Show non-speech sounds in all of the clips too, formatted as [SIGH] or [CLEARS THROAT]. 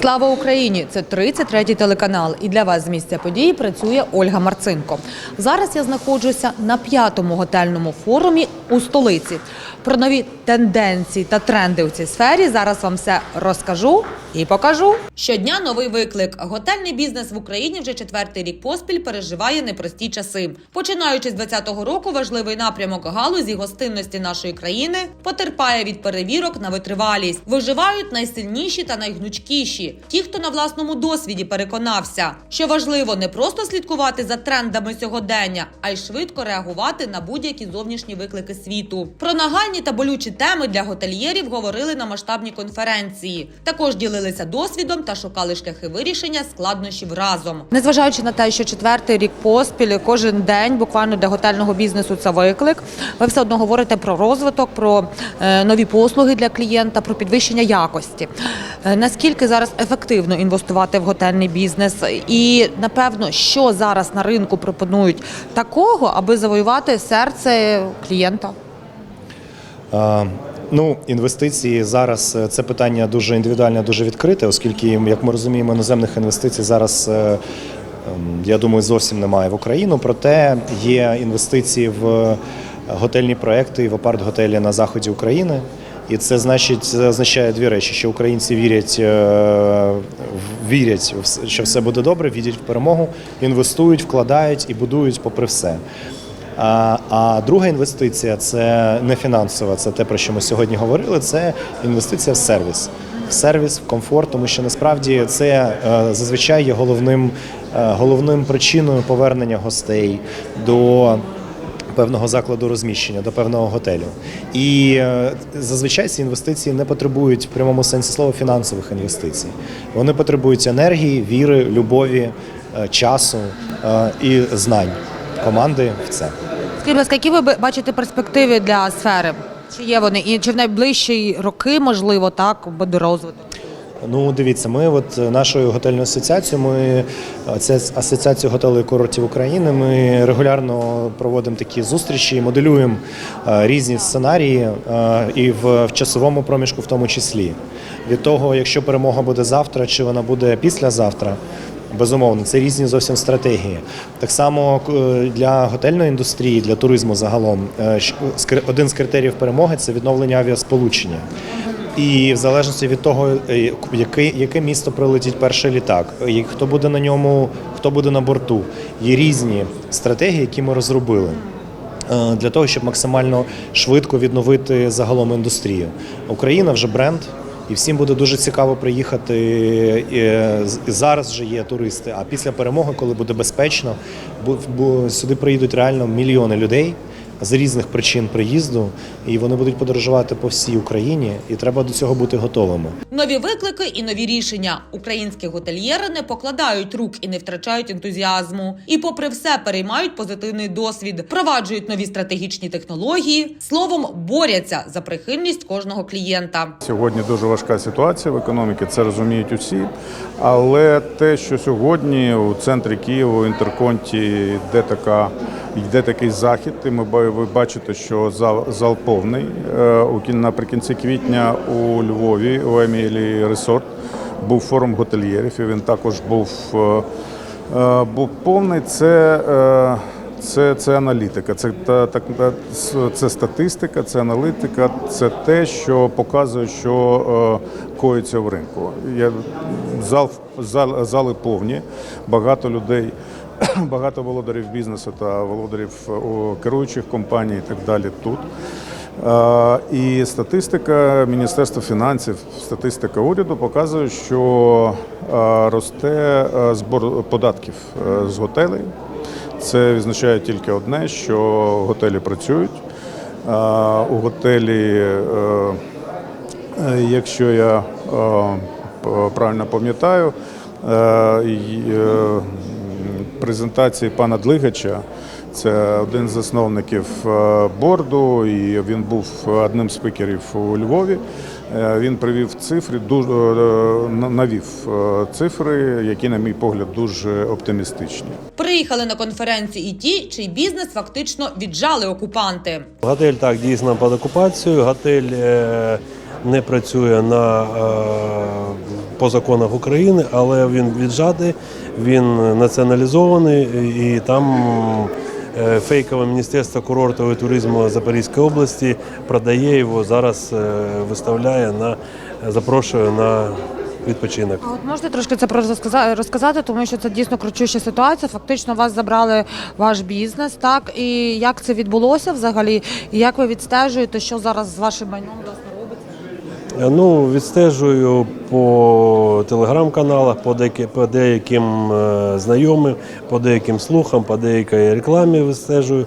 Слава Україні! Це 33-й телеканал. І для вас з місця події працює Ольга Марцинко. Зараз я знаходжуся на п'ятому готельному форумі у столиці. Про нові тенденції та тренди у цій сфері зараз вам все розкажу і покажу. Щодня новий виклик. Готельний бізнес в Україні вже четвертий рік поспіль переживає непрості часи. Починаючи з 2020 року, важливий напрямок галузі гостинності нашої країни потерпає від перевірок на витривалість. Виживають найсильніші та найгнучкіші. Ті, хто на власному досвіді переконався, що важливо не просто слідкувати за трендами сьогодення, а й швидко реагувати на будь-які зовнішні виклики світу. Про нагальні та болючі теми для готельєрів говорили на масштабній конференції. Також ділилися досвідом та шукали шляхи вирішення складнощів разом. Незважаючи на те, що четвертий рік поспіль, кожен день буквально для готельного бізнесу це виклик. Ви все одно говорите про розвиток, про е, нові послуги для клієнта, про підвищення якості. Е, наскільки зараз ефективно інвестувати в готельний бізнес? І напевно, що зараз на ринку пропонують такого, аби завоювати серце клієнта? А, Ну, інвестиції зараз е, це питання дуже індивідуальне, дуже відкрите, оскільки, як ми розуміємо, іноземних інвестицій зараз, е, ем, я думаю, зовсім немає в Україну. Проте є інвестиції в готельні проекти в апарт-готелі на заході України. І це значить це означає дві речі: що українці вірять, е, вірять, що все буде добре, вірять в перемогу, інвестують, вкладають і будують попри все. А, а друга інвестиція це не фінансова, це те, про що ми сьогодні говорили. Це інвестиція в сервіс. В сервіс, в комфорт, тому що насправді це е, зазвичай є головним, е, головним причиною повернення гостей до певного закладу розміщення, до певного готелю. І е, зазвичай ці інвестиції не потребують в прямому сенсі слова фінансових інвестицій. Вони потребують енергії, віри, любові, е, часу е, і знань команди в це. Скажіть, будь ласка, які ви бачите перспективи для сфери? Чи є вони? І чи в найближчі роки, можливо, так буде розвиток? Ну, дивіться, ми от е, нашою готельною асоціацією, ми е, це асоціація готелей і курортів України. Ми регулярно проводимо такі зустрічі, моделюємо е, різні сценарії і в, часовому проміжку, в тому числі. Від того, якщо перемога буде завтра, чи вона буде післязавтра. Безумовно, це різні зовсім стратегії. Так само для готельної індустрії, для туризму загалом, один з критеріїв перемоги це відновлення авіасполучення. І в залежності від того, е, яке, яке місто прилетить перший літак, і хто буде на ньому, хто буде на борту, є різні стратегії, які ми розробили. е, Для того щоб максимально швидко відновити загалом індустрію, Україна вже бренд, і всім буде дуже цікаво приїхати. е, і Зараз вже є туристи. А після перемоги, коли буде безпечно, бу- сюди приїдуть реально мільйони людей з різних причин приїзду, і вони будуть подорожувати по всій Україні, і треба до цього бути готовими. Нові виклики і нові рішення. Українські готельєри не покладають рук і не втрачають ентузіазму. І, попри все, переймають позитивний досвід, впроваджують нові стратегічні технології, словом, борються за прихильність кожного клієнта. Сьогодні дуже важка ситуація в економіці, це розуміють усі. Але те, що сьогодні у центрі Києва, у Інтерконті йде така. Йде такий захід, і ми ба- ви бачите, що зал, зал повний. Е, наприкінці квітня у Львові у Емілі Ресорт був форум готельєрів, і він також був, е, е, був повний. Це це, це аналітика, це та так та- це статистика, це аналітика, це те, що показує, що е, коїться в ринку. Я зал, зал зали повні, багато людей. [CLEARS THROAT] Багато володарів бізнесу та володарів керуючих компаній і так далі тут. Е, І статистика Міністерства фінансів, статистика уряду показує, що е, росте е, збор податків е, з готелей. Це означає тільки одне, що готелі працюють. Е, У готелі, е, е, якщо я е, правильно пам'ятаю, е, е, презентації пана Длигача. Це один з засновників е, борду, і він був одним з спікерів у Львові. Е, Він привів цифри, дуже навів е, цифри, які, на мій погляд, дуже оптимістичні. Приїхали на конференцію і ті, чий бізнес фактично віджали окупанти. Готель так дійсно під окупацією. Готель не працює на по законах України, але він віджатий, він націоналізований і там е, фейкове міністерство курорту і туризму Запорізької області продає його зараз, е, виставляє на запрошує на відпочинок. А от можете трошки це про розказа- розказати, тому що це дійсно кричуща ситуація. Фактично вас забрали ваш бізнес, так і як це відбулося взагалі? І як ви відстежуєте, що зараз з вашим майном Ну, відстежую по телеграм-каналах, по, деякі, по деяким е, знайомим, по деяким слухам, по деякій рекламі відстежую.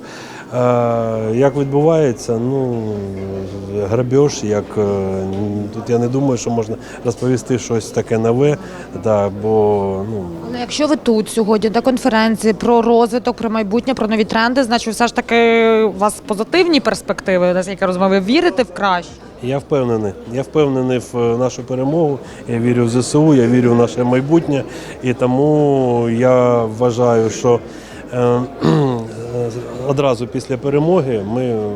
Е, як відбувається, ну, грабіж, як е, тут я не думаю, що можна розповісти щось таке нове, да, бо ну, Але якщо ви тут сьогодні на конференції про розвиток, про майбутнє, про нові тренди, значить все ж таки у вас позитивні перспективи, наскільки я розумію, ви вірите в краще? Я впевнений. Я впевнений в нашу перемогу. Я вірю в ЗСУ, я вірю в наше майбутнє. І тому я вважаю, що е, одразу після перемоги ми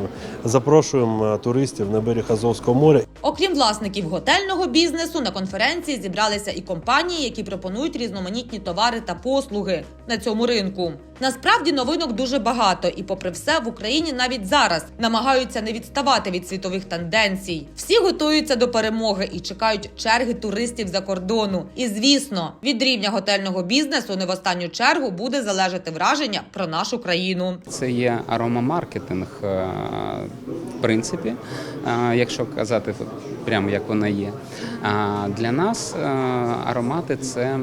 запрошуємо туристів на берег Азовського моря. Окрім власників готельного бізнесу, на конференції зібралися і компанії, які пропонують різноманітні товари та послуги на цьому ринку. Насправді новинок дуже багато, і попри все, в Україні навіть зараз намагаються не відставати від світових тенденцій. Всі готуються до перемоги і чекають черги туристів за кордону. І звісно, від рівня готельного бізнесу не в останню чергу буде залежати враження про нашу країну. Це є аромамаркетинг, е, в принципі, е, якщо казати прямо як вона є. А для нас е, аромати це е,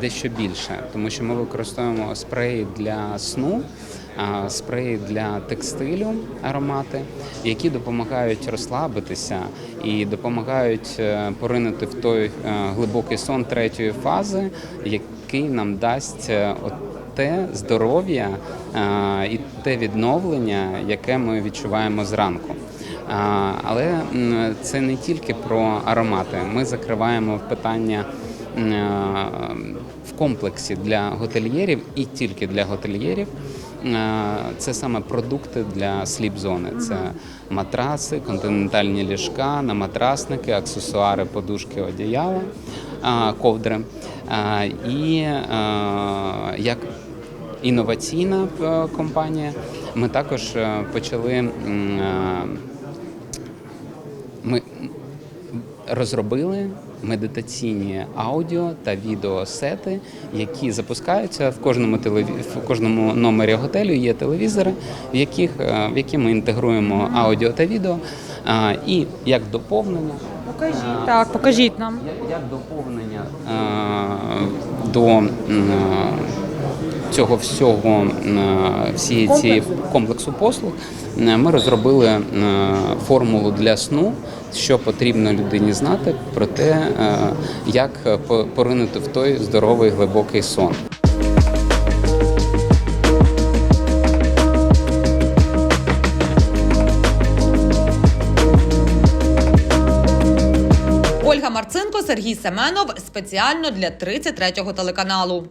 дещо більше, тому що ми використовуємо спреї для сну. Спреї для текстилю, аромати, які допомагають розслабитися і допомагають е, поринути в той глибокий сон третьої фази, який нам дасть те здоров'я і те відновлення, яке ми відчуваємо зранку. Але це не тільки про аромати. Ми закриваємо питання в комплексі для готельєрів і тільки для готельєрів. Це саме продукти для сліп-зони. Це матраси, континентальні ліжка, наматрасники, аксесуари, подушки, одіяла, ковдри. І як інноваційна е, компанія, ми також е, почали. м, е, Ми розробили медитаційні аудіо та відеосети, які запускаються в кожному телеві... в кожному номері готелю. Є телевізори, в яких е, в які ми інтегруємо аудіо та відео. А, І як доповнення Покажіть так, покажіть нам. як, як доповнення е, до е, цього всього е, всієї цієї комплексу послуг, ми розробили е, формулу для сну, що потрібно людині знати про те, е, як поринути в той здоровий глибокий сон. Ольга Марцинко, Сергій Семенов спеціально для 33-го телеканалу.